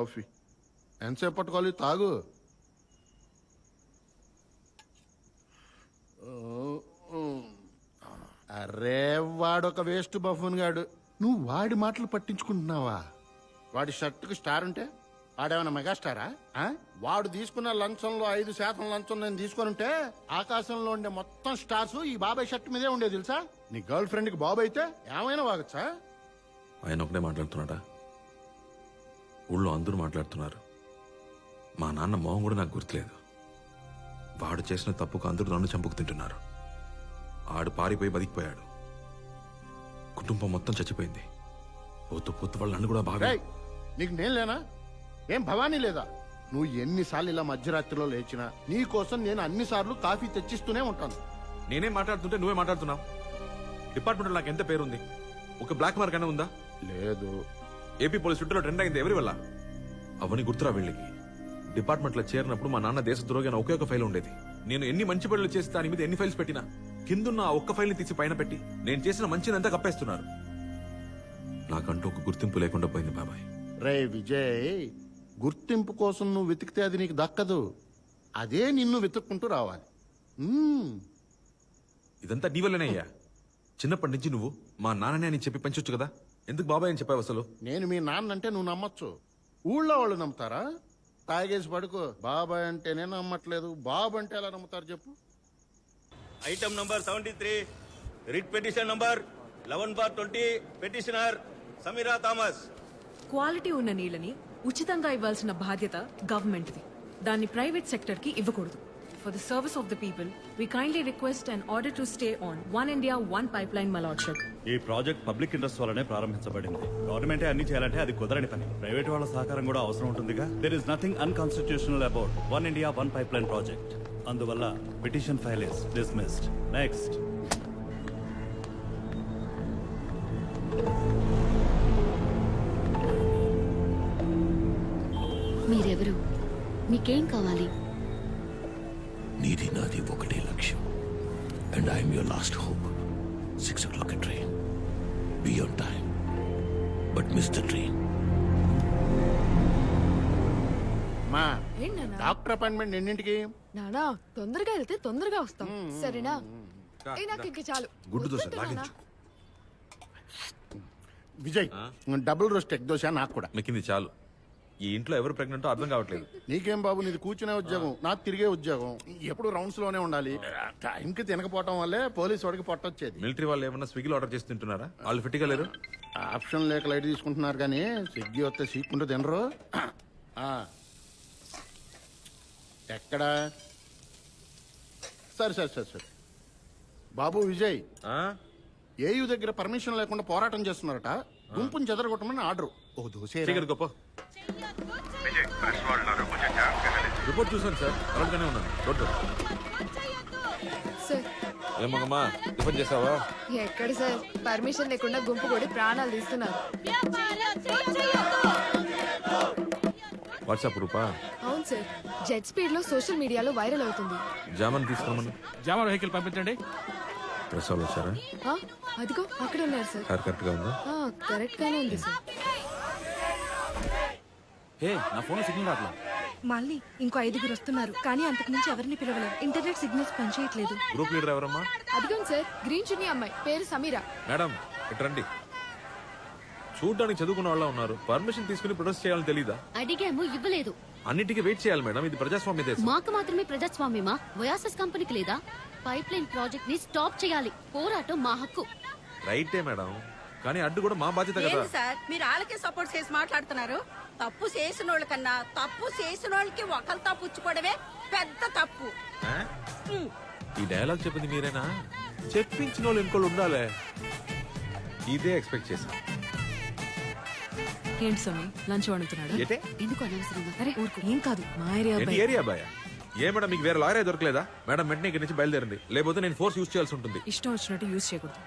Coffee. ఎంతసేపు పట్టుకోవాలి తాగు? అరే వాడొక వేస్ట్ బఫూన్ గాడు. నువ్వు వాడి మాటలు పట్టించుకుంటున్నావా? వాడి షర్టుకు స్టార్ ఉంటే వాడేమైనా మెగాస్టారా? వాడు తీసుకున్న లంచంలో ఐదు శాతం లంచం నేను తీసుకొని ఉంటే ఆకాశంలో ఉండే మొత్తం స్టార్స్ ఈ బాబాయ్ షర్ట్ మీదే ఉండేది తెలుసా? నీ గర్ల్ ఫ్రెండ్కి బాబు అయితే ఏమైనా వాగచ్చా? ఆయన ఒకటే మాట్లాడుతున్నాడా? ఊళ్ళో అందరూ మాట్లాడుతున్నారు. మా నాన్న మొహం కూడా నాకు గుర్తులేదు. వాడు చేసిన తప్పుకు అందరూ నన్ను చంపుకు తింటున్నారు. ఆడు పారిపోయి బతికిపోయాడు. కుటుంబం మొత్తం చచ్చిపోయింది. పొత్తు పొత్తు వాళ్ళు నన్ను కూడా బాగా నీకు నేను లేనా? ఏం భవానీ లేదా? నువ్వు ఎన్నిసార్లు ఇలా మధ్యరాత్రిలో లేచినా నీ కోసం నేను అన్నిసార్లు కాఫీ తెచ్చిస్తూనే ఉంటాను. నేనేం మాట్లాడుతుంటే నువ్వే మాట్లాడుతున్నావు? డిపార్ట్మెంట్ నాకు ఎంత పేరుంది? ఒక బ్లాక్ మార్క్ అయినా ఉందా? లేదు. ఏపీ పోలీస్ చుట్టూలో ట్రెండ్ అయింది ఎవరి వల్ల? అవన్నీ గుర్తురా వీళ్ళకి. డిపార్ట్మెంట్లో చేరినప్పుడు మా నాన్న దేశ ద్రోగి అని ఒకే ఒక ఫైల్ ఉండేది. నేను ఎన్ని మంచి పనులు చేసి దాని మీద ఎన్ని ఫైల్స్ పెట్టినా కిందున్న ఆ ఒక్క ఫైల్ని తీసి పైన పెట్టి నేను చేసిన మంచినంతా కప్పేస్తున్నారు. నాకంటూ ఒక గుర్తింపు లేకుండా పోయింది బాబాయ్. రే విజయ్ గుర్తింపు కోసం నువ్వు వెతికితే అది నీకు దక్కదు. అదే నిన్ను వెతుక్కుంటూ రావాలి. మ్మ్. ఇదంతా నీ వల్లనే అయ్యా. చిన్నప్పటి నుంచి నువ్వు మా నాన్ననే అని చెప్పి పెంచొచ్చు కదా? ఎందుకు బాబాయ్ అని చెప్పావు అసలు? నేను మీ నాన్న అంటే నువ్వు నమ్మచ్చు. ఊళ్ళో వాళ్ళు నమ్ముతారా? తాగేసి పడుకో. బాబాయ్ అంటేనే నమ్మట్లేదు. బాబు అంటే ఎలా నమ్ముతారు చెప్పు. Item number seventy three writ petition number eleven bar twenty petitioner Sameera Thomas quality ఉన్న నీళ్ళని ఉచితంగా ఇవ్వాల్సిన బాధ్యత గవర్నమెంట్ది దాన్ని ప్రైవేట్ సెక్టర్కి ఇవ్వకూడదు. For the service of the people we kindly request and order to stay on one India one pipe line మలాడ్షెడ్ ఈ project public interest వల్లనే ప్రారంభించబడింది. గవర్నమెంటే అన్ని చేయాలంటే అది కుదరని పని. ప్రైవేట్ వాళ్ళ సహకారం కూడా అవసరం ఉంటుందిగా. There is nothing unconstitutional about one India one pipe line project అందువల్ల petition file is dismissed next మీరెవరు? మీకేం కావాలి? నీది నాది ఒకటే లక్ష్యం. And I'm your last hope six o'clock train be on time but miss the train మా doctor appointment ఎన్నింటికి? నానా తొందరగా వెళ్తే తొందరగా వస్తాం. సరేనా? ఏ నాకు ఇంక చాలు. గుడ్డు దోశ వద్దంటే నాన్నా. లాగించు. Vijay double roast egg dosa నాకు కూడా. మెక్కింది చాలు. ఈ ఇంట్లో ఎవరు ప్రెగ్నెంటో అర్థం కావట్లేదు. నీకేం బాబు నీది కూర్చునే ఉద్యోగం నాకు తిరిగే ఉద్యోగం. ఎప్పుడు రౌండ్స్లోనే ఉండాలి. టైంకి తినకపోవటం వల్లే పోలీస్ వాడికి పొట్టొచ్చేది మిలిటరీ వాళ్ళు ఏమన్నా స్విగ్గీలో ఆర్డర్ చేసి తింటున్నారా? వాళ్ళు ఫిట్గా లేరు? ఆప్షన్ లేక లైట్ తీసుకుంటున్నారు కానీ స్విగ్గీ వస్తే సీక్కుంటూ తినరు. ఆ. ఎక్కడా? సరే సరే సరే సరే. బాబు విజయ్. ఆ? ఏయు దగ్గర పర్మిషన్ లేకుండా పోరాటం చేస్తున్నారట. గుంపుని చెదరగొట్టమని ఆర్డర్. ఓ దోశ చీకటి గొప్ప. రిపోర్ట్ చూసాను సార్. కరెక్ట్గానే ఉన్నాను. Road sir. ఏమమ్మా టిఫిన్ చేసావా? ఎక్కడ సార్? పర్మిషన్ లేకుండా గుంపు కొడి ప్రాణాలు తీస్తున్నారు. వాట్సాప్ రూపా అవును సార్. జెట్ స్పీడ్లో సోషల్ మీడియాలో వైరల్ అవుతుంది. జామన్ తీసుకురమ్మని జామర్ వెహికల్ పంపించండి. ప్రెస్ వాళ్ళు వచ్చారా? ఆ, అదిగో అక్కడ ఉన్నారు సార్. కార్ కరెక్ట్గా ఉందా? ఆ, కరెక్ట్ గానే ఉంది సార్. హే నా ఫోన్ సిగ్నల్ రావట్లా? మళ్ళీ ఇంకో ఐదుగురు వస్తున్నారు కానీ అంతకు మించి ఎవరిని పిలవలేదు ఇంటర్నెట్ సిగ్నల్స్ పనిచేయట్లేదు. గ్రూప్ లీడర్ ఎవరమ్మా? అదిగోండి సార్ గ్రీన్ చున్నీ అమ్మాయి పేరు సమీరా. మేడం ఇటు రండి. చూడ్డానికి చదువుకున్న వాళ్ళ ఉన్నారు. పర్మిషన్ తీసుకుని ప్రొటెస్ట్ చేయాలని తెలీదా? అడిగాము ఇవ్వలేదు. అన్నిటికీ వెయిట్ చేయాలి మేడం ఇది ప్రజాస్వామ్య దేశం. మాకు మాత్రమే ప్రజాస్వామ్యమా? వయాసస్ కంపెనీకి లేదా? పైప్ లైన్ ప్రాజెక్ట్ని స్టాప్ చేయాలి. పోరాటం మా హక్కు. రైటే మేడం. కానీ అడ్డు కూడా మా బాధ్యత కదా. సార్ మీరు వాళ్ళకే సపోర్ట్ చేసి మాట్లాడుతున్నారు? తప్పు చేసిన వాళ్ళ కన్నా తప్పు చేసిన వాళ్ళకి ఒకరితో పుచ్చుకోవడమే పెద్ద తప్పు? ఈ డైలాగ్ చెప్పింది మీరేనా? చెప్పించిన వాళ్ళు ఇంకోళ్ళు ఉండాలి. ఇదే ఎక్స్పెక్ట్ చేశాం. ఏంటి స్వామి? లంచ్ వండుతున్నాడు? ఏటే? ఎందుకు అనవసరంగా? అరే ఊరుకో. ఏం కాదు మా ఏరియా ఏంటి అబ్బాయి. ఏరియా బాయ్ ఏ మేడం మీకు వేరే లాయర్ దొరకలేదా? మేడం వెంటనే ఇక్కడి నుంచి బయలుదేరండి. లేకపోతే నేను ఫోర్స్ యూస్ చేయాల్సి ఉంటుంది. ఇష్టం వచ్చినట్టు యూజ్ చేయకూడదు.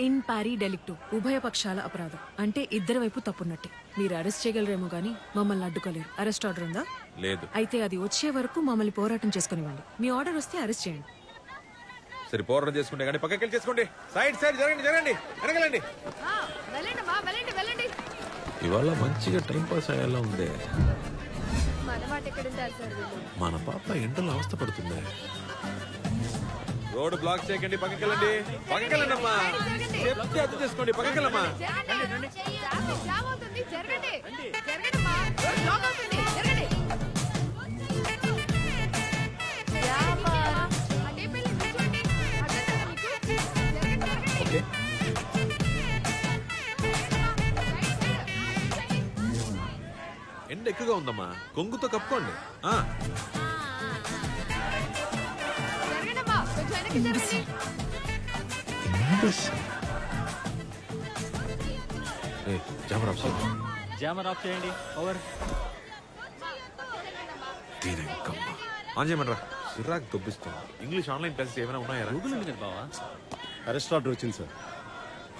ఇన్ పారీ డెలిక్టు ఉభయ పక్షాల అపరాధం. అంటే ఇద్దరి వైపు తప్పున్నట్టే. మీరు అరెస్ట్ చేయగలరేమో గానీ మమ్మల్ని అడ్డుకోలేరు. అరెస్ట్ ఆర్డర్ ఉందా? లేదు. అయితే అది వచ్చే వరకు మమ్మల్ని పోరాటం చేసుకునివ్వండి. మీ ఆర్డర్ వస్తే అరెస్ట్ చేయండి. సరే పోరాటం చేసుకుంటే కానీ పక్కకి చేసుకోండి. సైడ్ సైడ్ జరగండి జరగండి. వెనకలండి. ఆ, వెళ్ళండి అమ్మా వెళ్ళండి వెళ్ళండి. ఇవాళ మంచిగా టైం పాస్ అయ్యేలా ఉందే. వీళ్ళు? మన పాప ఎండలో అవస్థ పడుతుంది రోడ్ బ్లాక్ చేయకండి పక్కకెళ్ళండి. పక్కకెళ్ళండి అమ్మా చెప్తే అర్థం చేసుకోండి పక్కకెళ్ళమ్మా. ఎండ ఎక్కువగా ఉందమ్మా. కొంగుతో కప్పుకోండి. కొంచెం వెనక్కి జరగండి ఏ, జామర్ ఆఫ్ చేయి. జామర్ ఆఫ్ చేయండి ఓవర్ దీనెంకమ్మ. ఆన్ చేయమనరా సిరాక్ దొబ్బిస్తుంది ఇంగ్లీష్ ఆన్లైన్ క్లాసెస్ ఏమైనా ఉన్నాయా గూగుల్ ఉంది కదా బావా. అరెస్ట్ ఆర్డర్ వచ్చింది సార్.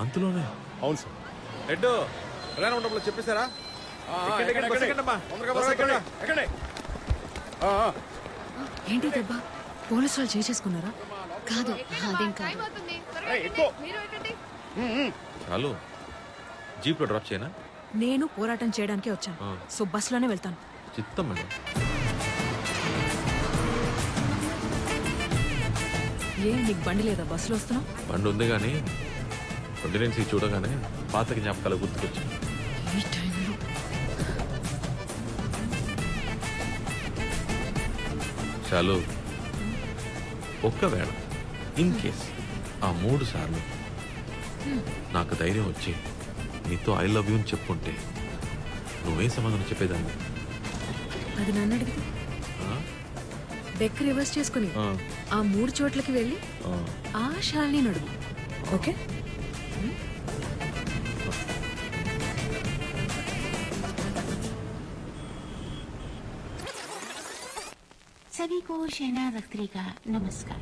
అంతలోనే అవును సార్. హెడ్ ప్రధాన ఉండప్పుడు చెప్పేశారా. ఏంటి దెబ్బ? పోలీసు వాళ్ళు చేసేసుకున్నారా కాదు. అదేం కాదు. చాలు. జీప్లో డ్రాప్ చేయనా? నేను పోరాటం చేయడానికే వచ్చాను. సో బస్సులోనే వెళ్తాను. చిత్తం మేడం ఏ నీకు బండి లేదా? బస్సులో వస్తున్నావు బండి ఉంది కానీ రెండినెన్సీ చూడగానే పాత జ్ఞాపకాలు గుర్తుకొచ్చి ఈ టైంలో. చాలు. ఒక్కవేళ. ఇన్ కేస్ ఆ మూడు సార్లు నాకు ధైర్యం వచ్చి నీతో ఐ లవ్ యూ అని చెప్పుంటే నువ్వే సమాధానం చెప్పేదాన్ని అది నన్ను అడిగితే ఆ? డెక్ రివర్స్ చేసుకుని ఆ, ఆ మూడు చోట్లకి వెళ్ళి ఆ. ఆ షాల్ని నడుగు ఓకే सभी को शहना रख्तरी का नमस्कार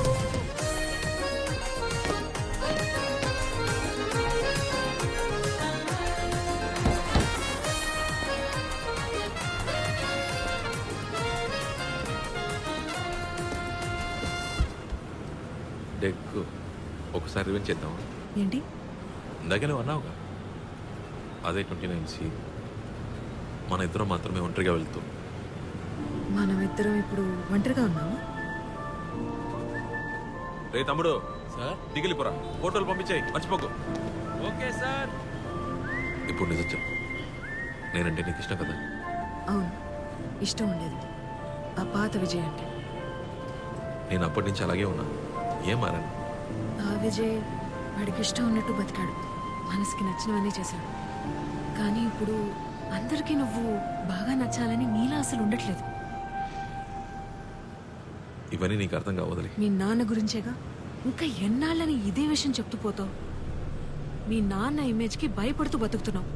డెక్ ఒకసారి రివెంజ్ చేద్దాం ఏంటి? ఇందాకే నువ్వు అన్నావుగా. అదే ట్వంటీ నైన్ సి. మన ఇద్దరం మాత్రమే ఒంటరిగా వెళ్తూ. మనం ఇద్దరం ఇప్పుడు ఒంటరిగా ఉన్నాము? రే తమ్ముడు సార్? దిగిలిపోరా. ఫోటోలు పంపించాయి. మర్చిపోకు. Okay sir. ఇప్పుడు నిజం చెప్పు. నేనంటే నీకు ఇష్టం కదా? అవును. ఇష్టం ఉండేది. ఆ పాత విజయ్ అంటే. నేను అప్పటి నుంచి అలాగే ఉన్నా. ఏం మారాను ఆ విజయ్ వాడికి ఇష్టం ఉన్నట్టు బతికాడు. మనసుకి నచ్చినవన్నీ చేశాడు. కానీ ఇప్పుడు అందరికీ నువ్వు బాగా నచ్చాలని నీలా అసలు ఉండట్లేదు. ఇవన్నీ నీకు అర్థం కావదలి మీ నాన్న గురించేగా? ఇంకా ఎన్నాళ్ళని ఇదే విషయం చెప్తూ పోతావు? మీ నాన్న ఇమేజ్కి భయపడుతూ బతుకుతున్నావు.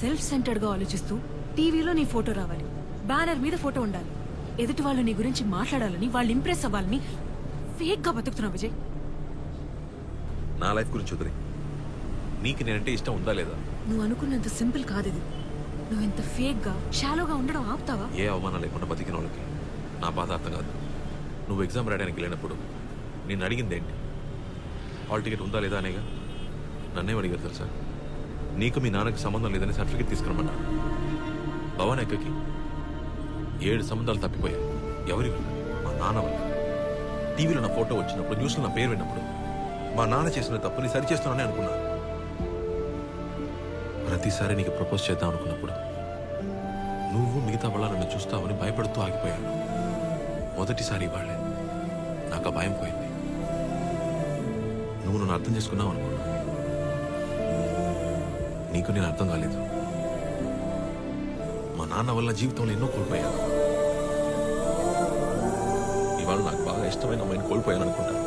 సెల్ఫ్ సెంటర్డ్గా ఆలోచిస్తూ టీవీలో నీ ఫోటో రావాలి. బ్యానర్ మీద ఫోటో ఉండాలి. ఎదుటి వాళ్ళు నీ గురించి మాట్లాడాలని వాళ్ళు ఇంప్రెస్ అవ్వాలని ఫేక్గా బతుకుతున్నావు విజయ్. నా లైఫ్ గురించి వదిలే. నీకు నేనంటే ఇష్టం ఉందా లేదా? నువ్వు అనుకున్నంత సింపుల్ కాదు ఇది. నువ్వు ఇంత ఫేక్గా షాలోగా ఉండడం ఆపుతావా? ఏ అవమానం లేకుండా బతికిన వాళ్ళకి నా బాధ అర్థం కాదు. నువ్వు ఎగ్జామ్ రాయడానికి వెళ్ళినప్పుడు నేను అడిగింది ఏంటి? హాల్ టికెట్ ఉందా లేదా అనేగా? నన్నే అడిగారు తెలుసా? నీకు మీ నాన్నకి సంబంధం లేదని సర్టిఫికేట్ తీసుకురమన్నా భవన్ ఎక్కకి ఏడు సంబంధాలు తప్పిపోయాయి. ఎవరి వల్ల మా నాన్న వల్ల టీవీలో నా ఫోటో వచ్చినప్పుడు న్యూస్లో నా పేరు విన్నప్పుడు మా నాన్న చేసిన తప్పుని సరిచేస్తున్నానని అనుకున్నా. ప్రతిసారి నీకు ప్రపోజ్ చేద్దాం అనుకున్నప్పుడు నువ్వు మిగతా వాళ్ళ నన్ను చూస్తావని భయపడుతూ ఆగిపోయాను. మొదటిసారి వాళ్ళే నాకు ఆ భయం పోయింది. నువ్వు నన్ను అర్థం చేసుకున్నావు అనుకున్నా. నీకు నేను అర్థం కాలేదు. మా నాన్న వల్ల జీవితంలో ఎన్నో కోల్పోయాను. ఇవాళ నాకు ఇష్టమైన అమ్మాయిని కోల్పోయాను అనుకుంటాను